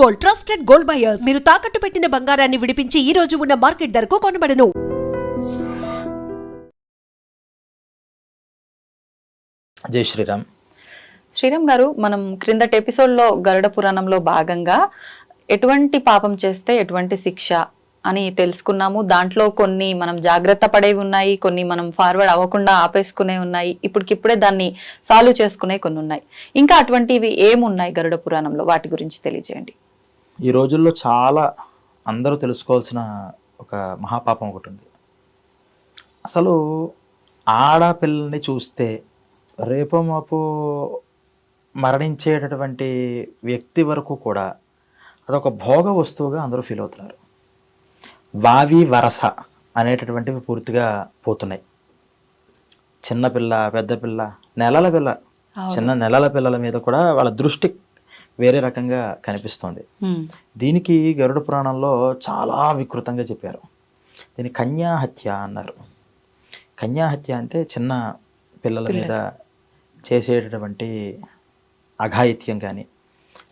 Gold trusted gold buyers మీరు తాకట్టు పెట్టిన బంగారాన్ని విడిపించి ఈ రోజు ఉన్న మార్కెట్ ధరకు కొనబడను. జై శ్రీరామ్. శ్రీరామ్ గారు మనం క్రిందటి ఎపిసోడ్లో గరుడ పురాణంలో భాగంగా ఎటువంటి పాపం చేస్తే ఎటువంటి శిక్ష అని తెలుసుకున్నాము. దాంట్లో కొన్ని మనం జాగ్రత్త పడేవి ఉన్నాయి కొన్ని మనం ఫార్వర్డ్ అవ్వకుండా ఆపేసుకునే ఉన్నాయి ఇప్పటికిప్పుడే దాన్ని సాల్వ్ చేసుకునే కొన్ని ఉన్నాయి. ఇంకా అటువంటివి ఏమున్నాయి గరుడ పురాణంలో? వాటి గురించి తెలియజేయండి. ఈ రోజుల్లో చాలా అందరూ తెలుసుకోవాల్సిన ఒక మహాపాపం ఒకటి ఉంది. అసలు ఆడపిల్లల్ని చూస్తే రేపో మాపో మరణించేటటువంటి వ్యక్తి వరకు కూడా అదొక భోగ వస్తువుగా అందరూ ఫీల్ అవుతున్నారు. వావి వరస అనేటటువంటివి పూర్తిగా పోతున్నాయి. చిన్నపిల్ల పెద్ద పిల్ల నెలల పిల్ల చిన్న నెలల పిల్లల మీద కూడా వాళ్ళ దృష్టి వేరే రకంగా కనిపిస్తుంది. దీనికి గరుడ పురాణంలో చాలా వికృతంగా చెప్పారు. దీన్ని కన్యాహత్య అన్నారు. కన్యాహత్య అంటే చిన్న పిల్లల మీద చేసేటటువంటి అఘాయిత్యం కానీ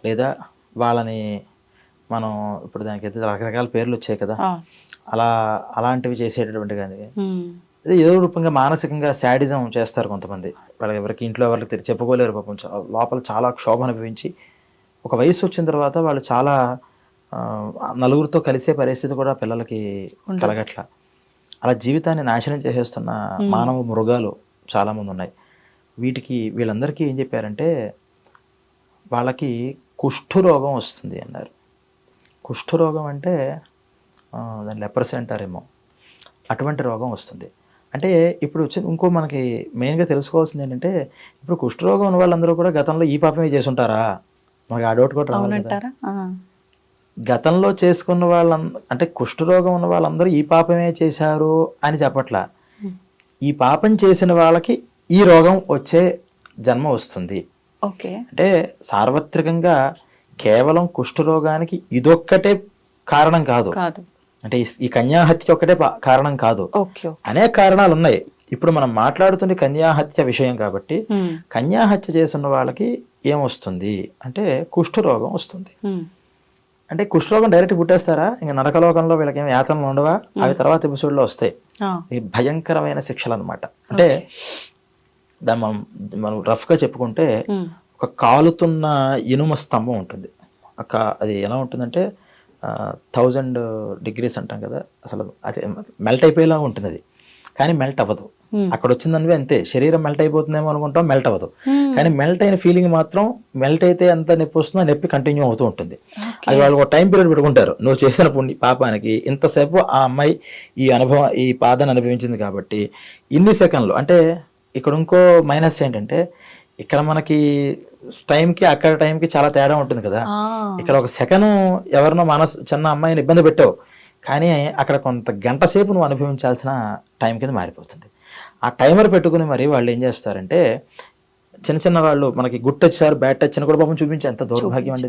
లేదా వాళ్ళని మనం ఇప్పుడు దానికి అయితే రకరకాల పేర్లు వచ్చాయి కదా. అలా అలాంటివి చేసేటటువంటి కానీ ఏదో రూపంగా మానసికంగా శాడిజం చేస్తారు కొంతమంది. వాళ్ళకి ఎవరికి ఇంట్లో ఎవరికి చెప్పుకోలేరు పాపం. లోపల చాలా క్షోభ అనుభవించి ఒక వయసు వచ్చిన తర్వాత వాళ్ళు చాలా నలుగురితో కలిసే పరిస్థితి కూడా పిల్లలకి కలగట్ల. అలా జీవితాన్ని నాశనం చేసేస్తున్న మానవ మృగాలు చాలామంది ఉన్నాయి. వీటికి వీళ్ళందరికీ ఏం చెప్పారంటే వాళ్ళకి కుష్ఠరోగం వస్తుంది అన్నారు. కుష్ఠరోగం అంటే ఆ, దాన్ని లెపరసీ అంటారేమో. అటువంటి రోగం వస్తుంది. అంటే ఇప్పుడు వచ్చి ఇంకో మనకి మెయిన్గా తెలుసుకోవాల్సింది ఏంటంటే ఇప్పుడు కుష్ఠరోగం ఉన్న వాళ్ళందరూ కూడా గతంలో ఈ పాపమే చేసి ఉంటారా? మనకి ఆ డౌట్ కూడా రావాలి కదా. అవునంటారా? ఆ. గతంలో చేసుకున్న వాళ్ళంద అంటే కుష్ఠరోగం ఉన్న వాళ్ళందరూ ఈ పాపమే చేశారు అని చెప్పట్లా. ఈ పాపం చేసిన వాళ్ళకి ఈ రోగం వచ్చే జన్మ వస్తుంది. ఓకే. అంటే సార్వత్రికంగా కేవలం కుష్ఠరోగానికి ఇదొక్కటే కారణం కాదు. అంటే ఈ- కన్యాహత్య ఒక్కటే కారణం కాదు. అనేక కారణాలు ఉన్నాయి ఇప్పుడు మనం మాట్లాడుతున్న కన్యాహత్య విషయం కాబట్టి. కన్యాహత్య చేసిన వాళ్ళకి ఏమొస్తుంది అంటే కుష్ఠరోగం వస్తుంది. అంటే కుష్ఠరోగం డైరెక్ట్ పుట్టేస్తారా? ఇంకా నరకలోకంలో వీళ్ళకి ఏం యాతనలు ఉండవా? అవి తర్వాత ఎపిసోడ్లో వస్తాయి. ఈ భయంకరమైన శిక్షలు అనమాట అంటే దాన్ని మనం మనం రఫ్గా చెప్పుకుంటే. ఒక కాలుతున్న ఇనుమ స్తంభం ఉంటుంది. ఒక అది ఎలా ఉంటుందంటే థౌజండ్ డిగ్రీస్ అంటాం కదా. అసలు అది మెల్ట్ అయిపోయేలా ఉంటుంది అది కానీ మెల్ట్ అవ్వదు. అక్కడ వచ్చిందనివి అంతే శరీరం మెల్ట్ అయిపోతుందేమో అనుకుంటాం మెల్ట్ అవ్వదు. కానీ మెల్ట్ అయిన ఫీలింగ్ మాత్రం మెల్ట్ అయితే ఎంత నొప్పి వస్తుందో నొప్పి కంటిన్యూ అవుతూ ఉంటుంది. అది వాళ్ళు ఒక టైం పీరియడ్ పెట్టుకుంటారు. నువ్వు చేసిన పుణ్య పాపానికి ఇంతసేపు ఆ అమ్మాయి ఈ అనుభవం ఈ బాధను అనుభవించింది కాబట్టి ఇన్ని సెకండ్లు. అంటే ఇక్కడ ఇంకో మైనస్ ఏంటంటే ఇక్కడ మనకి టైంకి అక్కడ టైంకి చాలా తేడా ఉంటుంది కదా. ఇక్కడ ఒక సెకండ్ ఎవరినో మనస్ చిన్న అమ్మాయిని ఇబ్బంది పెట్టావు. కానీ అక్కడ కొంత గంట సేపు నువ్వు అనుభవించాల్సిన టైం కింద మారిపోతుంది. ఆ టైమర్ పెట్టుకుని మరి వాళ్ళు ఏం చేస్తారంటే చిన్న చిన్న వాళ్ళు మనకి good touch sir bad touch అని కూడా పాపం చూపించి ఎంత దౌర్భాగ్యం అండి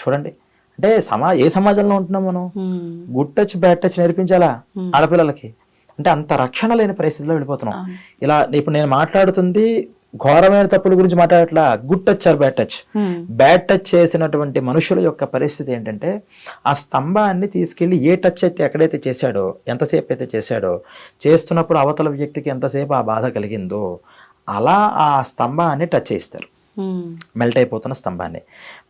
చూడండి. అంటే సమా ఏ సమాజంలో ఉంటున్నాం మనం. గుడ్ టచ్ బ్యాడ్ టచ్ నేర్పించాలా. ఆడపిల్లలకి? అంటే అంత రక్షణ లేని పరిస్థితిలో వెళ్ళిపోతున్నాం. ఇలా ఇప్పుడు నేను మాట్లాడుతుంది ఘోరమైన తప్పుల గురించి మాట్లాడట్లా? Good touch or bad touch. Bad touch చేసినటువంటి మనుషుల యొక్క పరిస్థితి ఏంటంటే ఆ స్తంభాన్ని తీసుకెళ్ళి ఏ టచ్ అయితే ఎక్కడైతే చేశాడో ఎంతసేపు అయితే చేశాడో చేస్తున్నప్పుడు అవతల వ్యక్తికి ఎంతసేపు ఆ బాధ కలిగిందో అలా ఆ స్తంభాన్ని టచ్ చేస్తారు. మెల్ట్ అయిపోతున్న స్తంభాన్ని.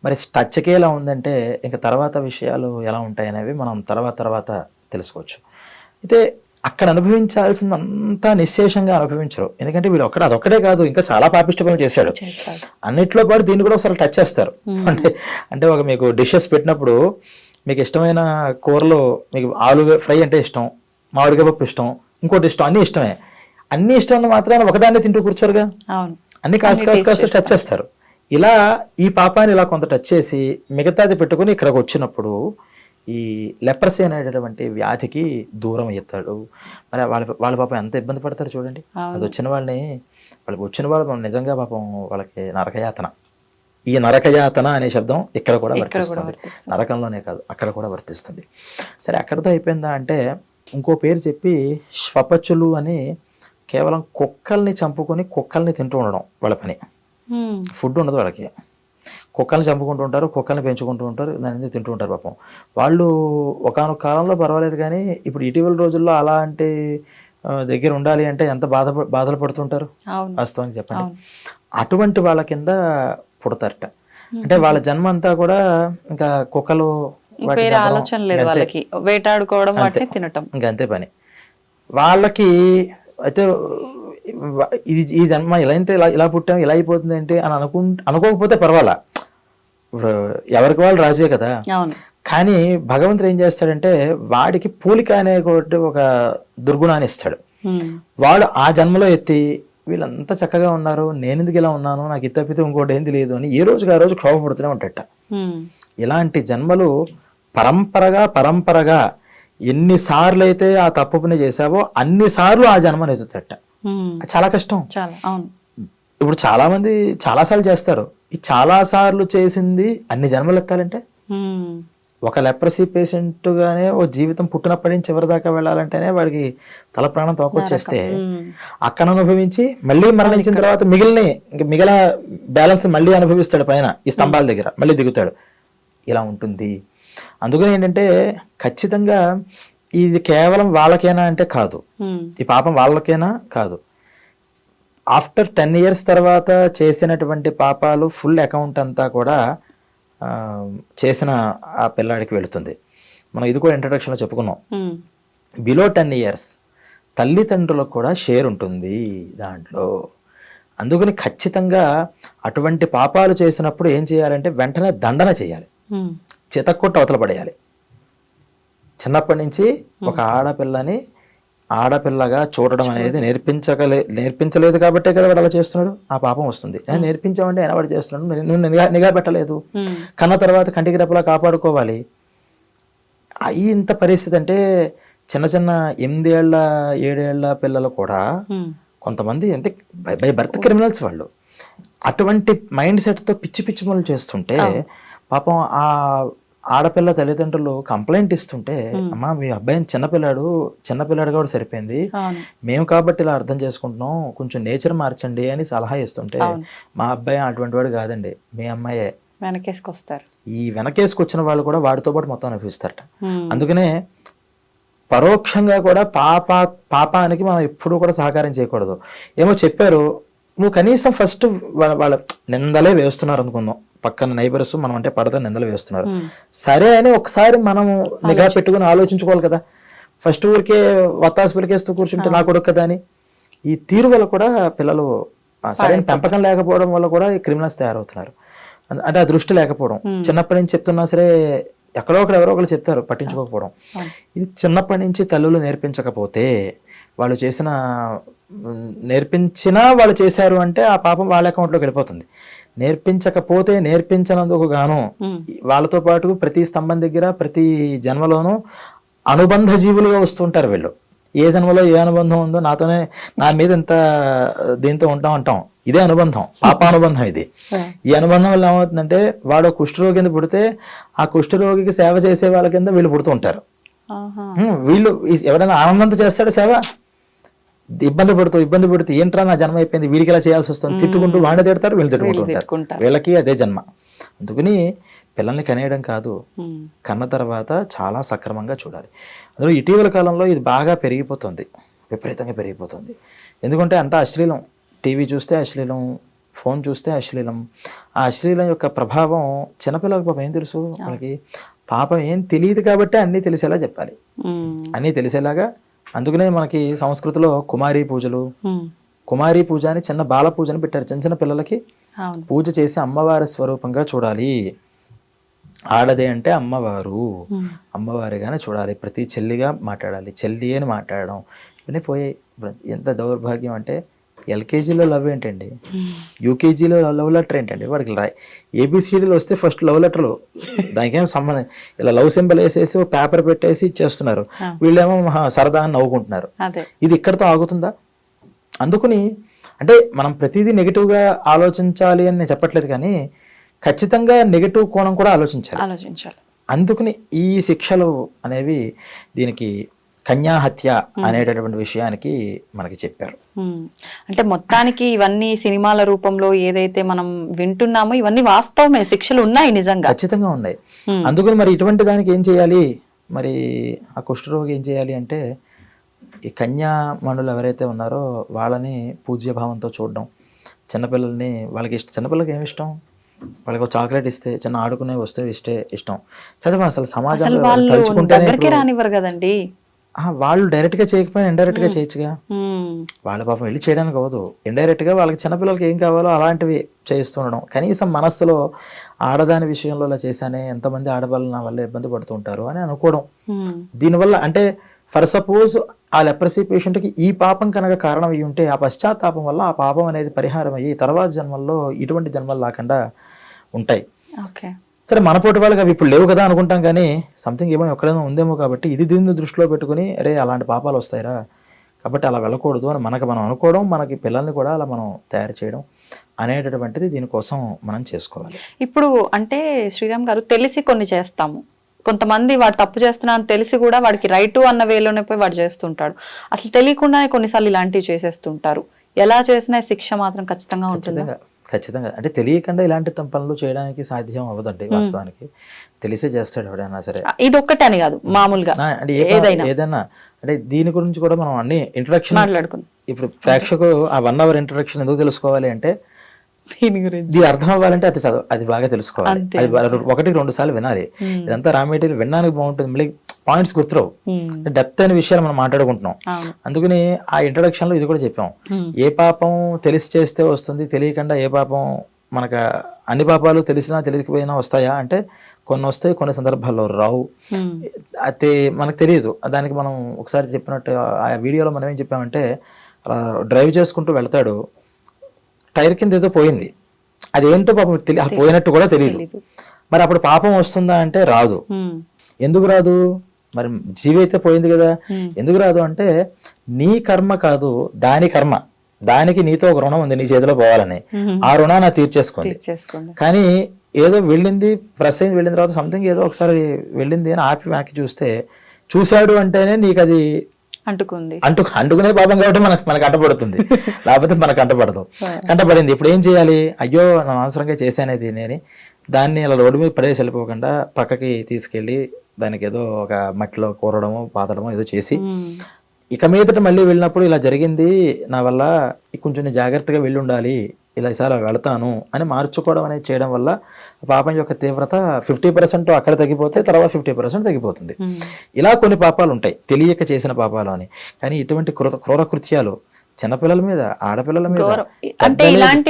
మరి టచ్కే ఎలా ఉందంటే ఇంకా తర్వాత విషయాలు ఎలా ఉంటాయి అనేవి మనం తర్వాత తర్వాత తెలుసుకోవచ్చు. అయితే అక్కడ అనుభవించాల్సిందంతా నిశ్శేషంగా అనుభవించరు. ఎందుకంటే వీడు ఒక్కడ అదొక్కడే కాదు ఇంకా చాలా పాపిష్ట పనులు చేశాడు అన్నిట్లో పాటు దీన్ని కూడా ఒకసారి టచ్ చేస్తారు. అంటే అంటే ఒక మీకు డిషెస్ పెట్టినప్పుడు మీకు ఇష్టమైన కూరలు మీకు ఆలు ఫ్రై అంటే ఇష్టం మామిడికాయ పప్పు ఇష్టం ఇంకోటి ఇష్టం అన్నీ ఇష్టమే. అన్ని ఇష్టం మాత్రాన ఒకదాన్ని తింటూ కూర్చోరుగా? అన్ని కాస్త కాస్త కాస్త టచ్ చేస్తారు. ఇలా ఈ పాపాన్ని ఇలా కొంత టచ్ చేసి మిగతాది పెట్టుకుని ఇక్కడికి వచ్చినప్పుడు ఈ లెప్రసీ అనేటటువంటి వ్యాధికి దూరం అవుతాడు మరి వాళ్ళ వాళ్ళ పాపం ఎంత ఇబ్బంది పడతారు చూడండి. అది వచ్చిన వాళ్ళని వాళ్ళకి వచ్చిన వాళ్ళు నిజంగా పాపం వాళ్ళకి నరకయాతన. ఈ నరకయాతన అనే శబ్దం ఇక్కడ కూడా వర్తిస్తుంది. నరకంలోనే కాదు అక్కడ కూడా వర్తిస్తుంది. సరే అక్కడితో అయిపోయిందా అంటే ఇంకో పేరు చెప్పి శ్వపచులు అని కేవలం కుక్కల్ని చంపుకొని కుక్కల్ని తింటూ ఉండడం వాళ్ళ పని. ఫుడ్ ఉండదు వాళ్ళకి. కుక్కల్ని చంపుకుంటూ ఉంటారు కుక్కల్ని పెంచుకుంటూ ఉంటారు దాన్ని తింటూ ఉంటారు పాపం. వాళ్ళు ఒకనొక కాలంలో పర్వాలేదు కానీ ఇప్పుడు ఇటీవల రోజుల్లో అలాంటి దగ్గర ఉండాలి అంటే ఎంత బాధ బాధలు పడుతుంటారు? వాస్తవానికి చెప్పండి. అటువంటి వాళ్ళ కింద పుడతారట. అంటే వాళ్ళ జన్మ అంతా కూడా ఇంకా కుక్కలు వేరే ఆలోచన లేదు. వాళ్ళకి. వేటాడుకోవడం వాటిని తినటం. ఇంకంతే పని. వాళ్ళకి అయితే ఇది ఈ జన్మ ఇలా అంటే ఇలా ఇలా పుట్టాం ఇలా అయిపోతుంది ఏంటి అని అనుకు అనుకోకపోతే పర్వాలా? ఇప్పుడు ఎవరికి వాళ్ళు రాజే కదా. కానీ భగవంతుడు ఏం చేస్తాడంటే వాడికి పూలిక అనే ఒక దుర్గుణాన్ని ఇస్తాడు. వాడు ఆ జన్మలో ఎత్తి వీళ్ళంతా చక్కగా ఉన్నారు నేను ఎందుకు ఇలా ఉన్నాను నాకు ఇతప్పితే ఇంకోటి ఏం తెలియదు అని ఏ రోజుకి ఆ రోజు క్షోభపడుతూనే ఉంటాడట. ఉమ్. ఇలాంటి జన్మలు పరంపరగా పరంపరగా ఎన్నిసార్లు అయితే ఆ తప్పు పని చేశావో అన్నిసార్లు ఆ ఉమ్. అది చాలా కష్టం. ఇప్పుడు చాలా మంది చాలాసార్లు చేస్తారు. చాలా సార్లు చేసింది అన్ని జన్మలు ఎత్తాలంటే. ఒక లెప్రసీ పేషెంట్ గానే ఓ జీవితం పుట్టినప్పటి నుంచి చివరి దాకా వెళ్ళాలంటేనే వాడికి తల ప్రాణం తోకొచ్చేస్తే. అక్కడ అనుభవించి మళ్ళీ మరణించిన తర్వాత మిగిలిన మిగిలిన బ్యాలెన్స్ మళ్ళీ అనుభవిస్తాడు పైన ఈ స్తంభాల దగ్గర. మళ్ళీ దిగుతాడు. ఇలా ఉంటుంది. అందుకని ఏంటంటే ఖచ్చితంగా ఇది కేవలం వాళ్ళకేనా అంటే కాదు. ఈ పాపం వాళ్ళకేనా కాదు. ఆఫ్టర్ టెన్ ఇయర్స్ తర్వాత చేసినటువంటి పాపాలు ఫుల్ అకౌంట్ అంతా కూడా చేసిన ఆ పిల్లాడికి వెళుతుంది. మనం ఇది కూడా ఇంట్రడక్షన్లో చెప్పుకున్నాం. బిలో టెన్ ఇయర్స్ తల్లిదండ్రులకు కూడా షేర్ ఉంటుంది దాంట్లో. అందుకని ఖచ్చితంగా అటువంటి పాపాలు చేసినప్పుడు ఏం చేయాలంటే వెంటనే దండన చేయాలి. చితక్కొట్టు అవతల పడేయాలి. చిన్నప్పటి నుంచి ఒక ఆడపిల్లని ఆడపిల్లగా చూడడం అనేది నేర్పించగలే నేర్పించలేదు కాబట్టే కదా వాడు అలా చేస్తున్నాడు? ఆ పాపం వస్తుంది. నేను నేర్పించామంటే ఆయన వాడు చేస్తున్నాడు? నువ్వు నిఘా నిఘా పెట్టలేదు. కన్న తర్వాత కంటికి రెప్పలా కాపాడుకోవాలి. అయి ఇంత పరిస్థితి అంటే చిన్న చిన్న ఎనిమిదేళ్ళ ఏడేళ్ళ పిల్లలు కూడా. కొంతమంది అంటే బై బర్త్ క్రిమినల్స్ వాళ్ళు. అటువంటి మైండ్ సెట్తో పిచ్చి పిచ్చి పనులు చేస్తుంటే పాపం ఆ ఆడపిల్ల తల్లిదండ్రులు కంప్లైంట్ ఇస్తుంటే అమ్మా మీ అబ్బాయిని చిన్నపిల్లాడు చిన్నపిల్లాడు కూడా సరిపోయింది. మేము కాబట్టి ఇలా అర్థం చేసుకుంటున్నాం. కొంచెం నేచర్ మార్చండి అని సలహా ఇస్తుంటే. మా అబ్బాయి అటువంటి వాడు కాదండి. మీ అమ్మాయే. వెనకేసుకొస్తారు. ఈ వెనకేసుకొచ్చిన వాళ్ళు కూడా వాడితో పాటు మొత్తం అనిపిస్తారట. అందుకనే పరోక్షంగా కూడా పాప పాపానికి మనం ఎప్పుడూ కూడా సహకారం చేయకూడదు. ఏమో చెప్పారు నువ్వు కనీసం ఫస్ట్ వాళ్ళ వాళ్ళ నిందలే వేస్తున్నారు అనుకుందాం. పక్కన నైబర్స్ మనం అంటే పడతా నిందలు వేస్తున్నారు. సరే అని ఒకసారి మనం నిఘా పెట్టుకుని ఆలోచించుకోవాలి కదా. ఫస్ట్ ఊరికే వత్తాసు పిలికేస్తూ కూర్చుంటే నా కొడుకు కదా అని. ఈ తీరు వల్ల కూడా పిల్లలు సరైన పెంపకం లేకపోవడం వల్ల కూడా క్రిమినల్స్ తయారవుతున్నారు. అంటే ఆ దృష్టి లేకపోవడం. చిన్నప్పటి నుంచి చెప్తున్నా సరే ఎక్కడో ఒకరు ఎవరో ఒకరు చెప్తారు పట్టించుకోకపోవడం. ఇది చిన్నప్పటి నుంచి తల్లులు నేర్పించకపోతే వాళ్ళు చేసిన నేర్పించినా వాళ్ళు చేశారు అంటే ఆ పాపం వాళ్ళ అకౌంట్లోకి వెళ్ళిపోతుంది. నేర్పించకపోతే నేర్పించినందుకు గాను. వాళ్ళతో పాటు ప్రతి స్తంభం దగ్గర ప్రతి జన్మలోనూ అనుబంధ జీవులుగా వస్తుంటారు వీళ్ళు. ఏ జన్మలో ఏ అనుబంధం ఉందో నాతోనే నా మీద ఎంత దీంతో ఉంటాం అంటాం. ఇదే అనుబంధం పాపానుబంధం ఇది. ఈ అనుబంధం వల్ల ఏమవుతుందంటే వాడు కుష్ఠరోగి కింద పుడితే ఆ కుష్ఠరోగికి సేవ చేసే వాళ్ళ కింద వీళ్ళు పుడుతూ ఉంటారు. వీళ్ళు ఎవరైనా ఆనందంతో చేస్తాడు సేవ? ఇబ్బంది పడుతూ ఇబ్బంది పడుతూ ఏంట్రా నా జన్మ అయిపోయింది? వీడికి ఇలా చేయాల్సి వస్తుంది? తిట్టుకుంటూ వాడిని తిడతారు వీళ్ళు తిట్టుకుంటూ వీళ్ళు ఉంటారు. తిట్టుకుంటారు. వీళ్ళకి అదే జన్మ. అందుకని పిల్లల్ని కనేయడం కాదు. కన్న తర్వాత చాలా సక్రమంగా చూడాలి. అందులో ఇటీవల కాలంలో ఇది బాగా పెరిగిపోతుంది విపరీతంగా పెరిగిపోతుంది. ఎందుకంటే అంతా అశ్లీలం. టీవీ చూస్తే అశ్లీలం ఫోన్ చూస్తే అశ్లీలం. ఆ అశ్లీలం యొక్క ప్రభావం చిన్నపిల్లలకు పాపం ఏం తెలుసు? మనకి పాపం ఏం తెలియదు కాబట్టి అన్నీ తెలిసేలా చెప్పాలి. అన్నీ తెలిసేలాగా అందుకనే మనకి సంస్కృతిలో కుమారి పూజలు. కుమారి పూజ అని చిన్న బాల పూజని పెట్టారు. చిన్న చిన్న పిల్లలకి పూజ చేసి అమ్మవారి స్వరూపంగా చూడాలి. ఆడదే అంటే అమ్మవారు. అమ్మవారిగానే చూడాలి. ప్రతి చెల్లిగా మాట్లాడాలి. చెల్లి అని మాట్లాడడం. ఇవన్నీ పోయాయి ఎంత దౌర్భాగ్యం అంటే ఎల్కేజీలో లవ్ ఏంటండి? యూకేజీలో లవ్ లెటర్ ఏంటండి? వాడికి ఏబిసిడీలు వస్తే ఫస్ట్ లవ్ లెటర్లు. దానికి ఏం సంబంధం? ఇలా లవ్ సింబల్ వేసేసి పేపర్ పెట్టేసి ఇచ్చేస్తున్నారు. వీళ్ళేమో సరదా అని నవ్వుకుంటున్నారు. ఇది ఇక్కడితో ఆగుతుందా? అందుకని అంటే మనం ప్రతిదీ నెగిటివ్గా ఆలోచించాలి అని నేను చెప్పట్లేదు కానీ ఖచ్చితంగా నెగిటివ్ కోణం కూడా ఆలోచించాలి. ఆలోచించాలి. అందుకని ఈ శిక్షలు అనేవి దీనికి కన్యాహత్య అనేటటువంటి విషయానికి మనకి చెప్పారు. అంటే మొత్తానికి ఇవన్నీ సినిమాల రూపంలో ఏదైతే మనం వింటున్నామో ఇవన్నీ వాస్తవమే శిక్షలు ఉన్నాయి నిజంగా. ఖచ్చితంగా ఉన్నాయి. అందుకని మరి ఇటువంటి దానికి ఏం చేయాలి? మరి ఆ కుష్ఠరోగి ఏం చేయాలి అంటే ఈ కన్యామణులు ఎవరైతే ఉన్నారో వాళ్ళని పూజ్యభావంతో చూడడం. చిన్నపిల్లల్ని వాళ్ళకి ఇష్టం చిన్నపిల్లలకి ఏమి ఇష్టం? వాళ్ళకి ఒక చాక్లెట్ ఇస్తే చిన్న ఆడుకునే వస్తువు ఇస్తే ఇష్టం. సరే అసలు అసలు సమాజంలో ఇప్పుడు- రానివ్వరు కదండి. వాళ్ళు డైరెక్ట్గా చేయకపోయినా ఇండైరెక్ట్గా చేయొచ్చుగా. వాళ్ళ పాపం వెళ్ళి చేయడానికి అవ్వదు. ఇండైరెక్ట్గా వాళ్ళకి చిన్నపిల్లలకి ఏం కావాలో అలాంటివి చేస్తుండడం కనీసం మనస్సులో ఆడదాని విషయంలో ఇలా చేశానే ఎంతమంది ఆడవాళ్ళు నా వల్ల ఇబ్బంది పడుతుంటారు అని అనుకోవడం. దీనివల్ల అంటే ఫర్ సపోజ్ ఆ లెప్రసీ పేషెంట్కి ఈ పాపం కనుక కారణం అయ్యి ఉంటే ఆ పశ్చాత్తాపం వల్ల ఆ పాపం అనేది పరిహారం అయ్యి తర్వాత జన్మల్లో ఇటువంటి జన్మలు లేకుండా ఉంటాయి. ఓకే. సరే మన పోటీ వాళ్ళకి అవి ఇప్పుడు లేవు కదా అనుకుంటాం కానీ సంథింగ్ ఏమో ఎక్కడైనా ఉందేమో కాబట్టి ఇది దీన్ని దృష్టిలో పెట్టుకుని అరే అలాంటి పాపాలు వస్తాయిరా. కాబట్టి అలా వెళ్ళకూడదు అని మనకు మనం అనుకోవడం మనకి పిల్లల్ని కూడా అలా మనం తయారు చేయడం అనేటటువంటిది దీనికోసం మనం చేసుకోవాలి. ఇప్పుడు అంటే శ్రీరామ్ గారు తెలిసి కొన్ని చేస్తాము. కొంతమంది వాడు తప్పు చేస్తున్నా అని తెలిసి కూడా వాడికి రైట్ అన్న వేలోనే పోయి వాడు చేస్తుంటాడు. అసలు తెలియకుండానే కొన్నిసార్లు ఇలాంటివి చేసేస్తుంటారు. ఎలా చేసినా శిక్ష మాత్రం ఖచ్చితంగా ఉంటుందా? ఖచ్చితంగా. అంటే తెలియకుండా ఇలాంటి పనులు చేయడానికి సాధ్యం అవ్వదండి వాస్తవానికి. తెలిసే చేస్తాడు ఎవడైనా సరే. ఇది ఒక్కటే అని కాదు మామూలుగా. అంటే ఏదైనా. అంటే దీని గురించి కూడా మనం అన్ని ఇంట్రడక్షన్ మాట్లాడుకుందాం. ఇప్పుడు ప్రేక్షకులు ఆ వన్ అవర్ ఇంట్రడక్షన్ ఎందుకు తెలుసుకోవాలి అంటే దీని గురించి. ఇది అర్థం అవ్వాలంటే అది చదువు అది బాగా తెలుసుకోవాలి. అది బా- ఒకటి రెండు సార్లు వినాలి. ఇదంతా రా మెటీరియల్ వినడానికి బాగుంటుంది. మళ్ళీ పాయింట్స్ గుర్తురావు. డెప్త్ అయిన విషయాలు మనం మాట్లాడుకుంటున్నాం. అందుకని ఆ ఇంట్రడక్షన్లో ఇది కూడా చెప్పాం. ఏ పాపం తెలిసి చేస్తే వస్తుంది తెలియకుండా ఏ పాపం మనకు అన్ని పాపాలు తెలిసినా తెలియకపోయినా వస్తాయా? అంటే కొన్ని వస్తాయి కొన్ని సందర్భాల్లో రావు. అయితే మనకు తెలియదు. దానికి మనం ఒకసారి చెప్పినట్టు ఆ వీడియోలో మనం ఏం చెప్పామంటే అలా డ్రైవ్ చేసుకుంటూ వెళ్తాడు టైర్ కింద ఏదో పోయింది. అది ఏంటో పాపం పోయినట్టు కూడా తెలియదు. మరి అప్పుడు పాపం వస్తుందా అంటే రాదు. ఎందుకు రాదు? మరి జీవి అయితే పోయింది కదా. ఎందుకు రాదు అంటే నీ కర్మ కాదు దాని కర్మ. దానికి నీతో ఒక రుణం ఉంది నీ చేతిలో పోవాలని. ఆ రుణాన్ని తీర్చేసుకోండి. కానీ ఏదో వెళ్ళింది ప్రెస్ అయింది వెళ్ళిన తర్వాత సంథింగ్ ఏదో ఒకసారి వెళ్ళింది అని ఆపి వెనక్కి చూస్తే చూశాడు అంటేనే నీకు అది అంటుకుంది. అంటు అంటుకునే పాపం కాబట్టి మనకు మనకు అంటపడుతుంది. లేకపోతే మనకు అంటపడదు. కంటపడింది ఇప్పుడు ఏం చేయాలి? అయ్యో నా అవసరంగా చేశానేది నేను. దాన్ని అలా రోడ్డు మీద పడేసి వెళ్ళిపోకుండా పక్కకి తీసుకెళ్ళి దానికి ఏదో ఒక మట్టిలో కూరడము పాతడము ఏదో చేసి. ఇక మీదట మళ్ళీ వెళ్ళినప్పుడు ఇలా జరిగింది నా వల్ల కొంచెం జాగ్రత్తగా వెళ్ళి ఉండాలి ఇలా ఈసారి వెళతాను అని మార్చుకోవడం అనేది చేయడం వల్ల పాపం యొక్క తీవ్రత ఫిఫ్టీ పర్సెంట్ అక్కడ తగ్గిపోతే తర్వాత ఫిఫ్టీ పర్సెంట్ తగ్గిపోతుంది. ఇలా కొన్ని పాపాలు ఉంటాయి తెలియక చేసిన పాపాలు అని కానీ ఇటువంటి క్రూర క్రూర కృత్యాలు చిన్నపిల్లల మీద ఆడపిల్లల మీద. అంటే ఇలాంటి